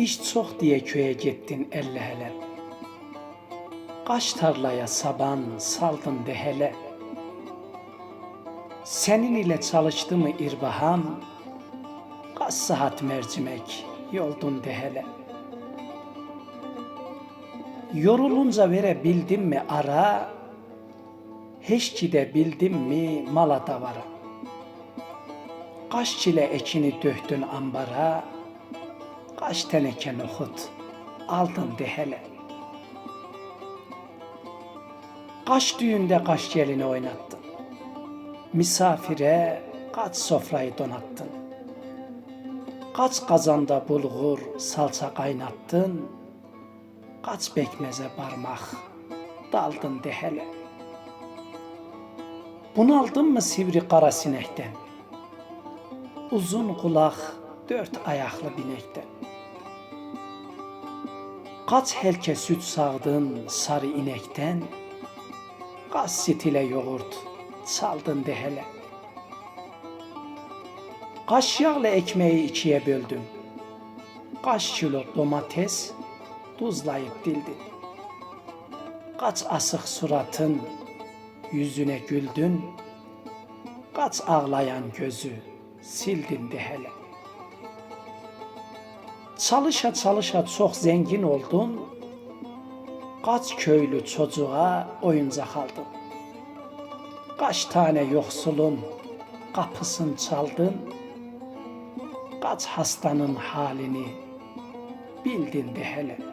İş çok diye köye gittin elle hele. Kaç tarlaya saban saldın de hele. Senin ile çalıştı mı irbaham? Kaç saat mercimek yoldun de hele. Yorulunca verebildim mi ara? Hiç gidebildim mi mala davara? Kaç çile ekini döktün ambara? Kaç teneke nohut aldın de hele. Kaç düğünde kaç gelini oynattın. Misafire kaç sofrayı donattın. Kaç kazanda bulgur salça kaynattın. Kaç bekmeze parmak daldın de hele. Bunaldın mı sivri kara sinekten? Uzun kulak dört ayaklı binekten. Kaç helke süt sağdın sarı inekten, kaç stile yoğurt çaldın de hele. Kaç yağlı ekmeği ikiye böldün, kaç kilo domates tuzlayıp dildin. Kaç asık suratın yüzüne güldün, kaç ağlayan gözü sildin de hele. Çalışa çalışa çok zengin oldun. Kaç köylü çocuğa oyuncak aldın. Kaç tane yoksulun kapısını çaldın. Kaç hastanın halini bildin de hele.